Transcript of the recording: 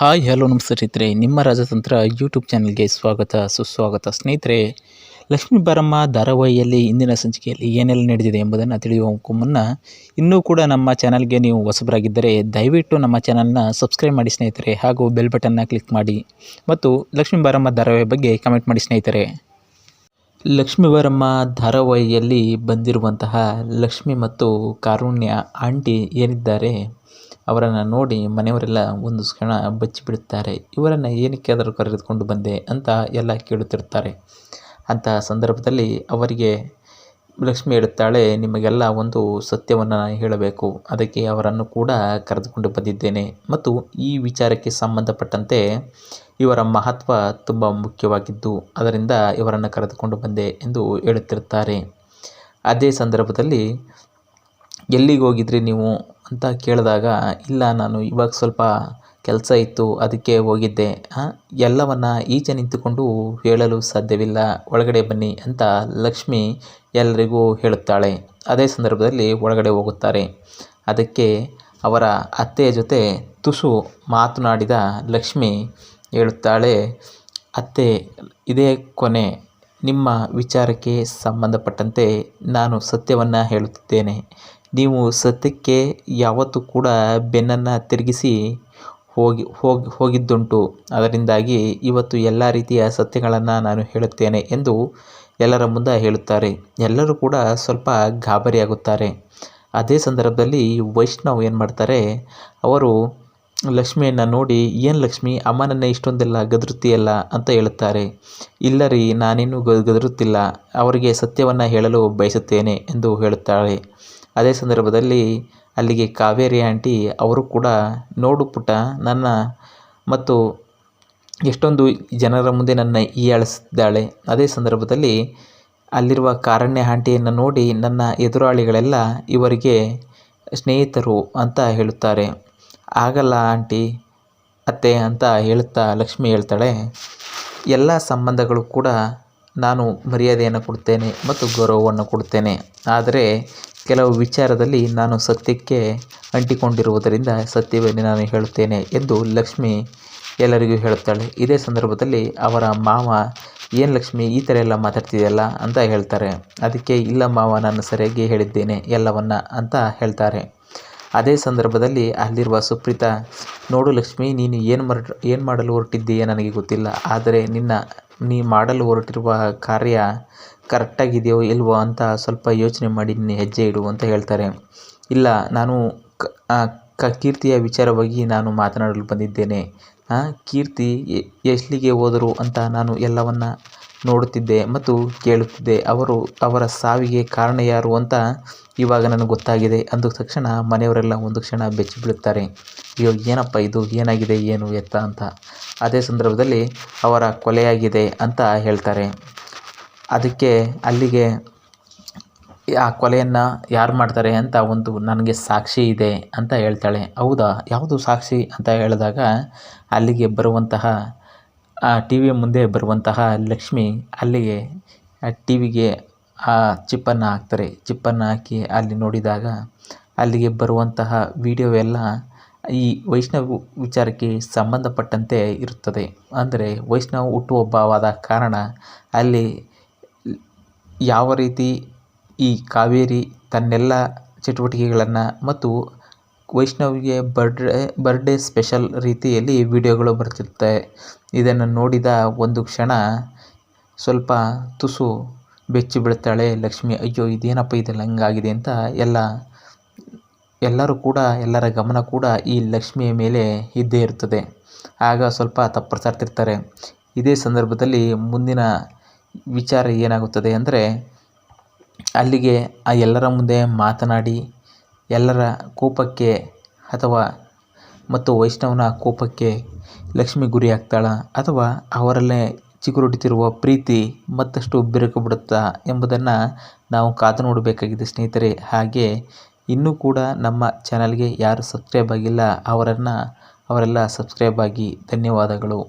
Hi, hello, ನಮಸ್ತೆ ಸ್ನೇಹಿತರೆ. ನಿಮ್ಮ ರಾಜತಂತ್ರ ಯೂಟ್ಯೂಬ್ ಚಾನಲ್ಗೆ ಸ್ವಾಗತ, ಸುಸ್ವಾಗತ. ಸ್ನೇಹಿತರೆ, ಲಕ್ಷ್ಮೀ ಬಾರಮ್ಮ ಧಾರಾವಾಹಿಯಲ್ಲಿ ಇಂದಿನ ಸಂಚಿಕೆಯಲ್ಲಿ ಏನೆಲ್ಲ ನಡೆದಿದೆ ಎಂಬುದನ್ನು ತಿಳಿಯುವ ಮುನ್ನ ಇನ್ನೂ ಕೂಡ ನಮ್ಮ ಚಾನಲ್ಗೆ ನೀವು ಹೊಸಬರಾಗಿದ್ದರೆ ದಯವಿಟ್ಟು ನಮ್ಮ ಚಾನಲ್ನ ಸಬ್ಸ್ಕ್ರೈಬ್ ಮಾಡಿ ಸ್ನೇಹಿತರೆ, ಹಾಗೂ ಬೆಲ್ ಬಟನ್ನ ಕ್ಲಿಕ್ ಮಾಡಿ. ಮತ್ತು ಲಕ್ಷ್ಮೀ ಬಾರಮ್ಮ ಧಾರಾವಾಹಿ ಬಗ್ಗೆ ಕಮೆಂಟ್ ಮಾಡಿ ಸ್ನೇಹಿತರೆ. ಲಕ್ಷ್ಮೀ ಬಾರಮ್ಮ ಧಾರಾವಾಹಿಯಲ್ಲಿ ಬಂದಿರುವಂತಹ ಲಕ್ಷ್ಮಿ ಮತ್ತು ಕಾರುಣ್ಯ ಆಂಟಿ ಏನಿದ್ದಾರೆ? ಅವರನ್ನು ನೋಡಿ ಮನೆಯವರೆಲ್ಲ ಒಂದು ಕ್ಷಣ ಬಚ್ಚಿಬಿಡುತ್ತಾರೆ. ಇವರನ್ನು ಏನಕ್ಕಾದರೂ ಕರೆದುಕೊಂಡು ಬಂದೆ ಅಂತ ಎಲ್ಲ ಕೇಳುತ್ತಿರುತ್ತಾರೆ. ಅಂತಹ ಸಂದರ್ಭದಲ್ಲಿ ಅವರಿಗೆ, ಲಕ್ಷ್ಮಿ ಹೇಳುತ್ತಾಳೆ, ನಿಮಗೆಲ್ಲ ಒಂದು ಸತ್ಯವನ್ನು ಹೇಳಬೇಕು. ಅದಕ್ಕೆ ಅವರನ್ನು ಕೂಡ ಕರೆದುಕೊಂಡು ಬಂದಿದ್ದೇನೆ. ಮತ್ತು ಈ ವಿಚಾರಕ್ಕೆ ಸಂಬಂಧಪಟ್ಟಂತೆ ಇವರ ಮಹತ್ವ ತುಂಬ ಮುಖ್ಯವಾಗಿದ್ದು, ಅದರಿಂದ ಇವರನ್ನು ಕರೆದುಕೊಂಡು ಬಂದೆ ಎಂದು ಹೇಳುತ್ತಿರುತ್ತಾರೆ. ಅದೇ ಸಂದರ್ಭದಲ್ಲಿ ಎಲ್ಲಿಗೆ ಹೋಗಿದ್ರಿ ನೀವು? ಅಂತ ಕೇಳಿದಾಗ, ಇಲ್ಲ, ನಾನು ಇವಾಗ ಸ್ವಲ್ಪ ಕೆಲಸ ಇತ್ತು, ಅದಕ್ಕೆ ಹೋಗಿದ್ದೆ. ಎಲ್ಲವನ್ನು ಈಚೆ ನಿಂತುಕೊಂಡು ಹೇಳಲು ಸಾಧ್ಯವಿಲ್ಲ. ಒಳಗಡೆ ಬನ್ನಿ ಅಂತ ಲಕ್ಷ್ಮಿ ಎಲ್ಲರಿಗೂ ಹೇಳುತ್ತಾಳೆ. ಅದೇ ಸಂದರ್ಭದಲ್ಲಿ ಒಳಗಡೆ ಹೋಗುತ್ತಾರೆ. ಅದಕ್ಕೆ ಅವರ ಅತ್ತೆಯ ಜೊತೆ ತುಸು ಮಾತನಾಡಿದ ಲಕ್ಷ್ಮಿ ಹೇಳುತ್ತಾಳೆ, ಅತ್ತೆ, ಇದೇ ಕೊನೆ. ನಿಮ್ಮ ವಿಚಾರಕ್ಕೆ ಸಂಬಂಧಪಟ್ಟಂತೆ ನಾನು ಸತ್ಯವನ್ನು ಹೇಳುತ್ತಿದ್ದೇನೆ. ನೀವು ಸತ್ಯಕ್ಕೆ ಯಾವತ್ತೂ ಕೂಡ ಬೆನ್ನನ್ನು ತಿರುಗಿಸಿ ಹೋಗಿ ಹೋಗಿ, ಹೋಗಿದ್ದುಂಟು. ಅದರಿಂದಾಗಿ ಇವತ್ತು ಎಲ್ಲ ರೀತಿಯ ಸತ್ಯಗಳನ್ನು ನಾನು ಹೇಳುತ್ತೇನೆ ಎಂದು ಎಲ್ಲರ ಮುಂದೆ ಹೇಳುತ್ತಾರೆ. ಎಲ್ಲರೂ ಕೂಡ ಸ್ವಲ್ಪ ಗಾಬರಿಯಾಗುತ್ತಾರೆ. ಅದೇ ಸಂದರ್ಭದಲ್ಲಿ ವೈಷ್ಣವ್ ಏನು ಮಾಡ್ತಾರೆ, ಅವರು ಲಕ್ಷ್ಮಿಯನ್ನು ನೋಡಿ, ಏನು ಲಕ್ಷ್ಮಿ? ಅಮ್ಮನನ್ನು ಇಷ್ಟೊಂದೆಲ್ಲ ಗದರುತ್ತೀಯಲ್ಲ? ಅಂತ ಹೇಳುತ್ತಾರೆ. ಇಲ್ಲ ರೀ ನಾನೇನು ಗದರುತ್ತಿಲ್ಲ. ಅವರಿಗೆ ಸತ್ಯವನ್ನು ಹೇಳಲು ಬಯಸುತ್ತೇನೆ ಎಂದು ಹೇಳುತ್ತಾಳೆ. ಅದೇ ಸಂದರ್ಭದಲ್ಲಿ ಅಲ್ಲಿಗೆ ಕಾವೇರಿ ಆಂಟಿ, ಅವರು ಕೂಡ, ನೋಡು ಪುಟ ನನ್ನ ಮತ್ತು ಎಷ್ಟೊಂದು ಜನರ ಮುಂದೆ ನನ್ನ ಹೀಯಾಳಿಸಿದ್ದಾಳೆ. ಅದೇ ಸಂದರ್ಭದಲ್ಲಿ ಅಲ್ಲಿರುವ ಕಾರಣ್ಯ ಆಂಟಿಯನ್ನು ನೋಡಿ, ನನ್ನ ಎದುರಾಳಿಗಳೆಲ್ಲ ಇವರಿಗೆ ಸ್ನೇಹಿತರು ಅಂತ ಹೇಳುತ್ತಾರೆ. ಆಗಲ್ಲ ಆಂಟಿ, ಅತ್ತೆ ಅಂತ ಹೇಳುತ್ತಾ ಲಕ್ಷ್ಮಿ ಹೇಳ್ತಾಳೆ. ಎಲ್ಲ ಸಂಬಂಧಗಳು ಕೂಡ ನಾನು ಮರ್ಯಾದೆಯನ್ನು ಕೊಡ್ತೇನೆ ಮತ್ತು ಗೌರವವನ್ನು ಕೊಡ್ತೇನೆ. ಆದರೆ ಕೆಲವು ವಿಚಾರದಲ್ಲಿ ನಾನು ಸತ್ಯಕ್ಕೆ ಅಂಟಿಕೊಂಡಿರುವುದರಿಂದ ಸತ್ಯವನ್ನು ನಾನು ಹೇಳುತ್ತೇನೆ ಎಂದು ಲಕ್ಷ್ಮಿ ಎಲ್ಲರಿಗೂ ಹೇಳುತ್ತಾಳೆ. ಇದೇ ಸಂದರ್ಭದಲ್ಲಿ ಅವರ ಮಾವ, ಏನು ಲಕ್ಷ್ಮಿ, ಈ ಥರ ಎಲ್ಲ ಮಾತಾಡ್ತಿದೆಯಲ್ಲ? ಅಂತ ಹೇಳ್ತಾರೆ. ಅದಕ್ಕೆ ಇಲ್ಲ ಮಾವ, ನಾನು ಸರಿಯಾಗಿ ಹೇಳಿದ್ದೇನೆ ಎಲ್ಲವನ್ನ, ಅಂತ ಹೇಳ್ತಾರೆ. ಅದೇ ಸಂದರ್ಭದಲ್ಲಿ ಅಲ್ಲಿರುವ ಸುಪ್ರೀತಾ, ನೋಡು ಲಕ್ಷ್ಮಿ, ನೀನು ಏನು ಮರ, ಏನು ಮಾಡಲು ಹೊರಟಿದ್ದೀಯ ನನಗೆ ಗೊತ್ತಿಲ್ಲ. ಆದರೆ ನಿನ್ನ, ನೀ ಮಾಡಲು ಹೊರಟಿರುವ ಕಾರ್ಯ ಕರೆಕ್ಟಾಗಿದೆಯೋ ಇಲ್ವೋ ಅಂತ ಸ್ವಲ್ಪ ಯೋಚನೆ ಮಾಡಿ ನಿನ್ನ ಹೆಜ್ಜೆ ಇಡು ಅಂತ ಹೇಳ್ತಾರೆ. ಇಲ್ಲ, ನಾನು ಕ ಕೀರ್ತಿಯ ವಿಚಾರವಾಗಿ ನಾನು ಮಾತನಾಡಲು ಬಂದಿದ್ದೇನೆ. ಕೀರ್ತಿ ಎಲ್ಲಿಗೆ ಹೋದರು ಅಂತ ನಾನು ಎಲ್ಲವನ್ನ ನೋಡುತ್ತಿದ್ದೆ ಮತ್ತು ಕೇಳುತ್ತಿದ್ದೆ, ಅವರು ಅವರ ಸಾವಿಗೆ ಕಾರಣ ಯಾರು ಅಂತ ಇವಾಗ ನನಗೆ ಗೊತ್ತಾಗಿದೆ ಅಂದ ತಕ್ಷಣ ಮನೆಯವರೆಲ್ಲ ಒಂದು ಕ್ಷಣ ಬೆಚ್ಚಿ ಬೀಳುತ್ತಾರೆ. ಅಯ್ಯೋ, ಏನಪ್ಪ ಇದು? ಏನಾಗಿದೆ? ಏನು ಎತ್ತ? ಅಂತ. ಅದೇ ಸಂದರ್ಭದಲ್ಲಿ ಅವರ ಕೊಲೆಯಾಗಿದೆ ಅಂತ ಹೇಳ್ತಾರೆ. ಅದಕ್ಕೆ ಅಲ್ಲಿಗೆ, ಆ ಕೊಲೆಯನ್ನು ಯಾರು ಮಾಡ್ತಾರೆ ಅಂತ ಒಂದು ನನಗೆ ಸಾಕ್ಷಿ ಇದೆ ಅಂತ ಹೇಳ್ತಾಳೆ. ಹೌದಾ? ಯಾವುದು ಸಾಕ್ಷಿ? ಅಂತ ಹೇಳಿದಾಗ ಅಲ್ಲಿಗೆ ಬರುವಂತಹ ಆ ಟಿ ವಿಯ ಮುಂದೆ ಬರುವಂತಹ ಲಕ್ಷ್ಮಿ ಅಲ್ಲಿಗೆ, ಆ ಟಿ ವಿಗೆ ಆ ಚಿಪ್ಪನ್ನು ಹಾಕ್ತಾರೆ. ಚಿಪ್ಪನ್ನು ಹಾಕಿ ಅಲ್ಲಿ ನೋಡಿದಾಗ ಅಲ್ಲಿಗೆ ಬರುವಂತಹ ವಿಡಿಯೋ ಎಲ್ಲ ಈ ವೈಷ್ಣವ ವಿಚಾರಕ್ಕೆ ಸಂಬಂಧಪಟ್ಟಂತೆ ಇರುತ್ತದೆ. ಅಂದರೆ ವೈಷ್ಣವ ಹುಟ್ಟುಹಬ್ಬವಾದ ಕಾರಣ ಅಲ್ಲಿ ಯಾವ ರೀತಿ ಈ ಕಾವೇರಿ ತನ್ನೆಲ್ಲ ಚಟುವಟಿಕೆಗಳನ್ನು ಮತ್ತು ವೈಷ್ಣವಿಗೆ ಬರ್ಡ್ರೆ ಬರ್ಡೇ ಸ್ಪೆಷಲ್ ರೀತಿಯಲ್ಲಿ ವಿಡಿಯೋಗಳು ಬರ್ತಿರುತ್ತೆ. ಇದನ್ನು ನೋಡಿದ ಒಂದು ಕ್ಷಣ ಸ್ವಲ್ಪ ತುಸು ಬೆಚ್ಚಿ ಬೀಳ್ತಾಳೆ, ಲಕ್ಷ್ಮಿ, ಅಯ್ಯೋ, ಇದೇನಪ್ಪ ಇದೆಲ್ಲ ಹಂಗಾಗಿದೆ? ಅಂತ ಎಲ್ಲ, ಎಲ್ಲರೂ ಕೂಡ, ಎಲ್ಲರ ಗಮನ ಕೂಡ ಈ ಲಕ್ಷ್ಮಿಯ ಮೇಲೆ ಇದ್ದೇ ಇರುತ್ತದೆ ಆಗ ಸ್ವಲ್ಪ ತಪ್ಪರ್ಸಾಡ್ತಿರ್ತಾರೆ ಇದೇ ಸಂದರ್ಭದಲ್ಲಿ ಮುಂದಿನ ವಿಚಾರ ಏನಾಗುತ್ತದೆ ಅಂದರೆ, ಅಲ್ಲಿಗೆ ಆ ಎಲ್ಲರ ಮುಂದೆ ಮಾತನಾಡಿ ಎಲ್ಲರ ಕೋಪಕ್ಕೆ ಅಥವಾ ಮತ್ತು ವೈಷ್ಣವನ ಕೋಪಕ್ಕೆ ಲಕ್ಷ್ಮಿ ಗುರಿಯಾಗ್ತಾಳ ಅಥವಾ ಅವರಲ್ಲೇ ಚಿಗುರೊಡುತ್ತಿರುವ ಪ್ರೀತಿ ಮತ್ತಷ್ಟು ಬಿರುಕು ಬಿಡುತ್ತಾ ಎಂಬುದನ್ನು ನಾವು ಕಾದು ನೋಡಬೇಕಾಗಿದೆ ಸ್ನೇಹಿತರೆ. ಹಾಗೆ ಇನ್ನೂ ಕೂಡ ನಮ್ಮ ಚಾನಲ್ಗೆ ಯಾರು ಸಬ್ಸ್ಕ್ರೈಬ್ ಆಗಿಲ್ಲ ಅವರನ್ನು ಅವರೆಲ್ಲ ಸಬ್ಸ್ಕ್ರೈಬ್ ಆಗಿ ಧನ್ಯವಾದಗಳು.